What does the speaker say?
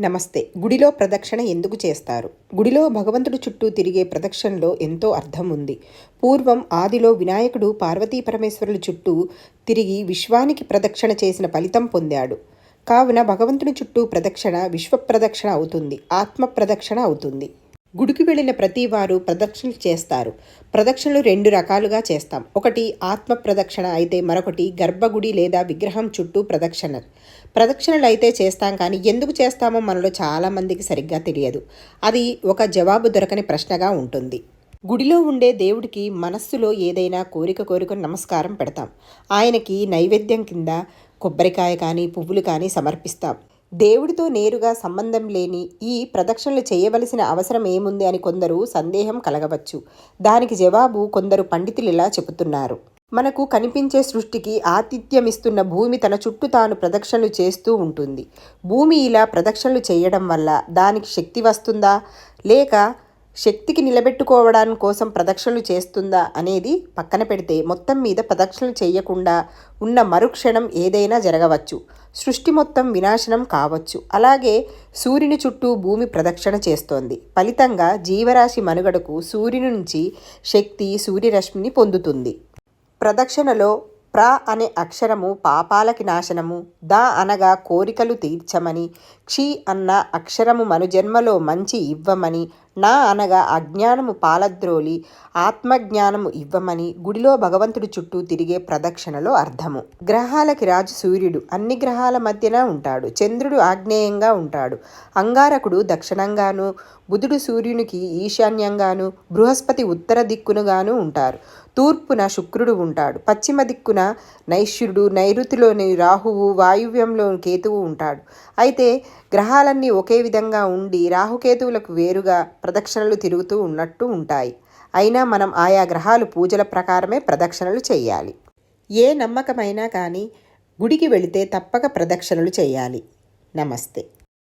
నమస్తే. గుడిలో ప్రదక్షిణ ఎందుకు చేస్తారు? గుడిలో భగవంతుడు చుట్టూ తిరిగే ప్రదక్షిణలో ఎంతో అర్థం ఉంది. పూర్వం ఆదిలో వినాయకుడు పార్వతీ పరమేశ్వరుల చుట్టూ తిరిగి విశ్వానికి ప్రదక్షిణ చేసిన ఫలితం పొందాడు. కావున భగవంతుని చుట్టూ ప్రదక్షిణ విశ్వ ప్రదక్షిణ అవుతుంది. ఆత్మ ప్రదక్షిణ అవుతుంది. గుడికి వెళ్ళిన ప్రతి వారు ప్రదక్షిణలు చేస్తారు. ప్రదక్షిణలు రెండు రకాలుగా చేస్తాం. ఒకటి ఆత్మ ప్రదక్షిణ అయితే మరొకటి గర్భగుడి లేదా విగ్రహం చుట్టూ ప్రదక్షిణ ప్రదక్షిణలు. అయితే చేస్తాం కానీ ఎందుకు చేస్తామో మనలో చాలామందికి సరిగ్గా తెలియదు. అది ఒక జవాబు దొరకని ప్రశ్నగా ఉంటుంది. గుడిలో ఉండే దేవుడికి మనస్సులో ఏదైనా కోరిక కోరిక నమస్కారం పెడతాం. ఆయనకి నైవేద్యం కింద కొబ్బరికాయ కానీ పువ్వులు కానీ సమర్పిస్తాం. దేవుడితో నేరుగా సంబంధం లేని ఈ ప్రదక్షిణలు చేయవలసిన అవసరం ఏముంది అని కొందరు సందేహం కలగవచ్చు. దానికి జవాబు కొందరు పండితులు ఇలా చెబుతున్నారు. మనకు కనిపించే సృష్టికి ఆతిథ్యమిస్తున్న భూమి తన చుట్టూ తాను ప్రదక్షిణలు చేస్తూ ఉంటుంది. భూమి ఇలా ప్రదక్షిణలు చేయడం వల్ల దానికి శక్తి వస్తుందా? లేక శక్తికి నిలబెట్టుకోవడాని కోసం ప్రదక్షిణలు చేస్తుందా అనేది పక్కన పెడితే మొత్తం మీద ప్రదక్షిణలు చేయకుండా ఉన్న మరుక్షణం ఏదైనా జరగవచ్చు. సృష్టి మొత్తం వినాశనం కావచ్చు. అలాగే సూర్యుని చుట్టూ భూమి ప్రదక్షిణ చేస్తోంది. ఫలితంగా జీవరాశి మనుగడకు సూర్యుని నుంచి శక్తి సూర్యరశ్మిని పొందుతుంది. ప్రదక్షిణలో ప్ర అనే అక్షరము పాపాలకి నాశనము ద అనగా కోరికలు తీర్చమని క్షి అన్న అక్షరము మనుజన్మలో మంచి ఇవ్వమని నా అనగా అజ్ఞానము పాలద్రోలి ఆత్మజ్ఞానము ఇవ్వమని గుడిలో భగవంతుడి చుట్టూ తిరిగే ప్రదక్షిణలో అర్థము. గ్రహాలకి రాజు సూర్యుడు అన్ని గ్రహాల మధ్యన ఉంటాడు చంద్రుడు ఆగ్నేయంగా ఉంటాడు. అంగారకుడు దక్షిణంగాను బుధుడు సూర్యునికి ఈశాన్యంగాను బృహస్పతి ఉత్తర దిక్కునుగాను ఉంటారు. తూర్పున శుక్రుడు ఉంటాడు పశ్చిమ దిక్కున నైశ్యుడు నైరుతిలోని రాహువు వాయువ్యంలో కేతువు ఉంటాడు. అయితే గ్రహాలన్నీ ఒకే విధంగా ఉండి రాహుకేతువులకు వేరుగా ప్రదక్షిణలు తిరుగుతూ ఉన్నట్టు ఉంటాయి. అయినా మనం ఆయా గ్రహాలు పూజల ప్రకారమే ప్రదక్షిణలు చేయాలి. ఏ నమ్మకమైనా కానీ గుడికి వెళితే తప్పక ప్రదక్షిణలు చేయాలి. నమస్తే.